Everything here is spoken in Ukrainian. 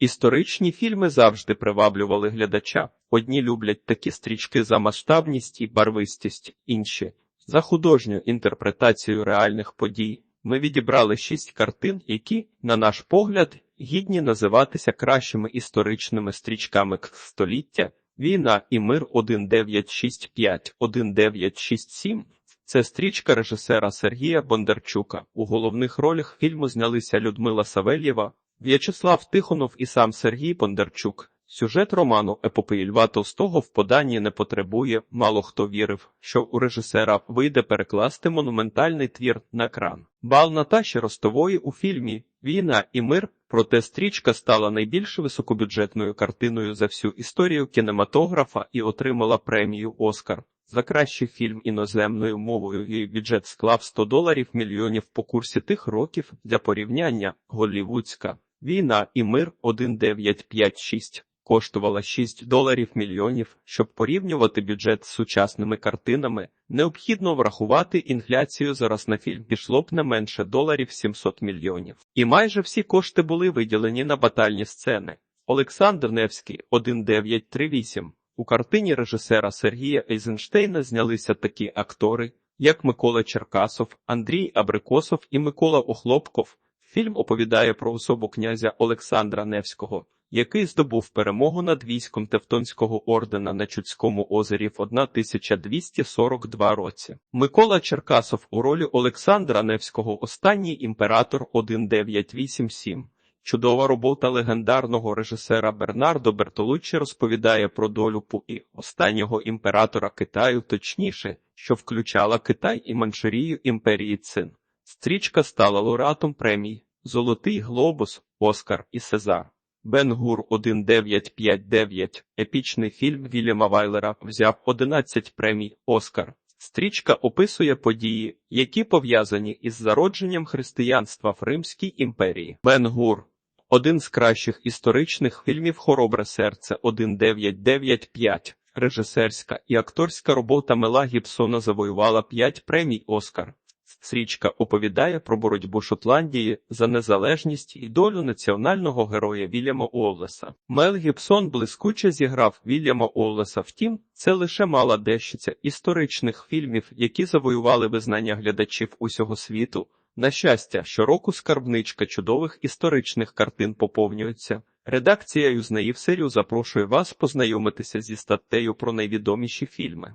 Історичні фільми завжди приваблювали глядача. Одні люблять такі стрічки за масштабність і барвистість, інші за художню інтерпретацію реальних подій. Ми відібрали шість картин, які, на наш погляд, гідні називатися кращими історичними стрічками століття. Війна і мир 1965, 1967 це стрічка режисера Сергія Бондарчука. У головних ролях фільму знялися Людмила Савельєва, В'ячеслав Тихонов і сам Сергій Бондарчук. Сюжет роману епопеї Льва Толстого в поданні не потребує. Мало хто вірив, що у режисера вийде перекласти монументальний твір на екран. Бал Наташі Ростової у фільмі Війна і мир. Проте стрічка стала найбільш високобюджетною картиною за всю історію кінематографа і отримала премію Оскар. За кращий фільм іноземною мовою її бюджет склав 100 доларів мільйонів по курсі тих років для порівняння голлівудська. Війна і мир 1956 коштувала 6 доларів мільйонів. Щоб порівнювати бюджет з сучасними картинами, необхідно врахувати інфляцію. Зараз на фільм пішло б не менше доларів 700 мільйонів. І майже всі кошти були виділені на батальні сцени. Олександр Невський 1938 у картині режисера Сергія Ейзенштейна знялися такі актори, як Микола Черкасов, Андрій Абрикосов і Микола Охлопков. Фільм оповідає про особу князя Олександра Невського, який здобув перемогу над військом Тевтонського ордена на Чудському озері в 1242 році. Микола Черкасов у ролі Олександра Невського останній імператор 1987. Чудова робота легендарного режисера Бернардо Бертолуччі розповідає про долю Пуї, останнього імператора Китаю, точніше, що включала Китай і Манчурію імперії Цин. Стрічка стала лауреатом премій Золотий Глобус, Оскар і Сезар. Бен Гур 1959, епічний фільм Вільяма Вайлера, взяв 11 премій Оскар. Стрічка описує події, які пов'язані із зародженням християнства в Римській імперії. Бен Гур один з кращих історичних фільмів Хоробре серце 1995. Режисерська і акторська робота Мела Гібсона завоювала 5 премій Оскар. Стрічка оповідає про боротьбу Шотландії за незалежність і долю національного героя Вільяма Уоллеса. Мел Гібсон блискуче зіграв Вільяма Уоллеса. Втім, це лише мала дещиця історичних фільмів, які завоювали визнання глядачів усього світу. На щастя, щороку скарбничка чудових історичних картин поповнюється. Редакція Юзнаїв серію запрошує вас познайомитися зі статтею про найвідоміші фільми.